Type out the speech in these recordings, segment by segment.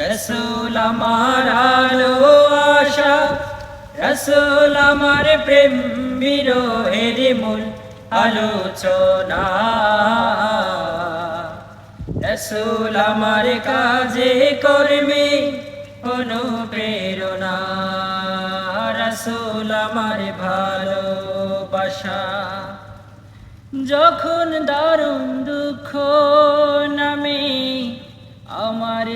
রসুল আমার আলো আশা, রসুল আমার প্রেম বিরোহের মূল আলোচনা। রসুল আমার কাজে কর্মে অনুপ্রেরণা, রসুল আমার ভালোবাসা। যখন দারুণ দুঃখ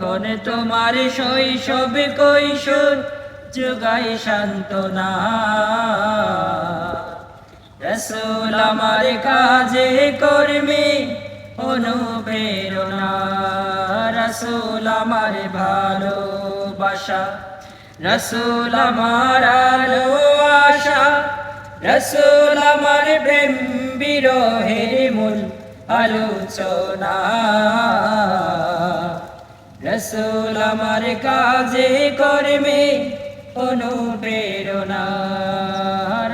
তখন তোমার শৈশব কৈশোর? যোগাই সান্ত্বনা। রসুল আমার কাজে কর্মে, অনুপ্রেরণা। রসুল আমার ভালোবাসা। রসুল আমার আলো আশা। রসুল আমার প্রেম বিরহের মূল আলোচনা। রসুল আমার কাজে কর্মে অনুপ্রেরণা।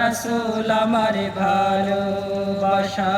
রসুল আমার ভালোবাসা।